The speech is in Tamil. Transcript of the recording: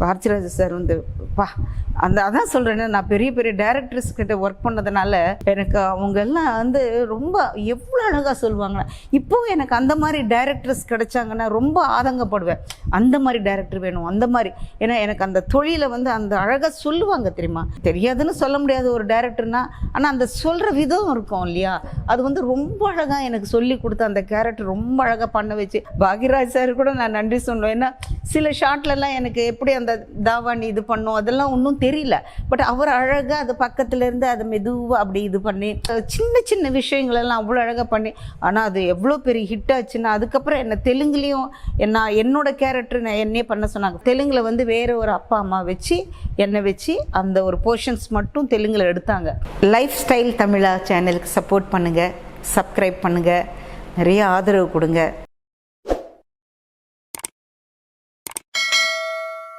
பாரதிராஜ சார் வந்து பா அந்த அதான் சொல்கிறேன்னு நான் பெரிய பெரிய டேரக்டர்ஸ் கிட்ட ஒர்க் பண்ணதுனால எனக்கு அவங்க எல்லாம் வந்து ரொம்ப எவ்வளோ அழகாக சொல்லுவாங்கன்னா இப்போவும் எனக்கு அந்த மாதிரி டேரக்டர்ஸ் கிடைச்சாங்கன்னா ரொம்ப ஆதங்கப்படுவேன். அந்த மாதிரி டேரக்டர் வேணும் அந்த மாதிரி. ஏன்னா எனக்கு அந்த தொழிலை வந்து அந்த அழகாக சொல்லுவாங்க தெரியுமா? தெரியாதுன்னு சொல்ல முடியாது ஒரு டைரக்டர்னா ஆனால் அந்த சொல்கிற விதம் இருக்கும் இல்லையா? அது வந்து ரொம்ப அழகாக எனக்கு சொல்லி கொடுத்த அந்த கேரக்டர் ரொம்ப அழகாக பண்ண வச்சு பாகிராஜ் சார் கூட நான் நன்றி சொல்லுவேன். ஏன்னா சில ஷார்ட்லலாம் எனக்கு எப்படி அந்த தாவாணி இது பண்ணும்? அதெல்லாம் ஒன்றும் தெரியல. பட் அவர் அழகாக அது பக்கத்துலேருந்து அதை மெதுவாக அப்படி இது பண்ணி சின்ன சின்ன விஷயங்களெல்லாம் அவ்வளோ அழகாக பண்ணி ஆனால் அது எவ்வளோ பெரிய ஹிட் ஆச்சுன்னா அதுக்கப்புறம் என்ன தெலுங்குலேயும் என்ன என்னோட கேரக்டர் நான் என்னையே பண்ண சொன்னாங்க. தெலுங்கில் வந்து வேறு ஒரு அப்பா அம்மா வச்சு என்னை வச்சு அந்த ஒரு போர்ஷன்ஸ் மட்டும் தெலுங்கில் எடுத்தாங்க. லைஃப் ஸ்டைல் தமிழா சேனலுக்கு சப்போர்ட் பண்ணுங்கள் சப்ஸ்கிரைப் பண்ணுங்கள் நிறைய ஆதரவு கொடுங்க.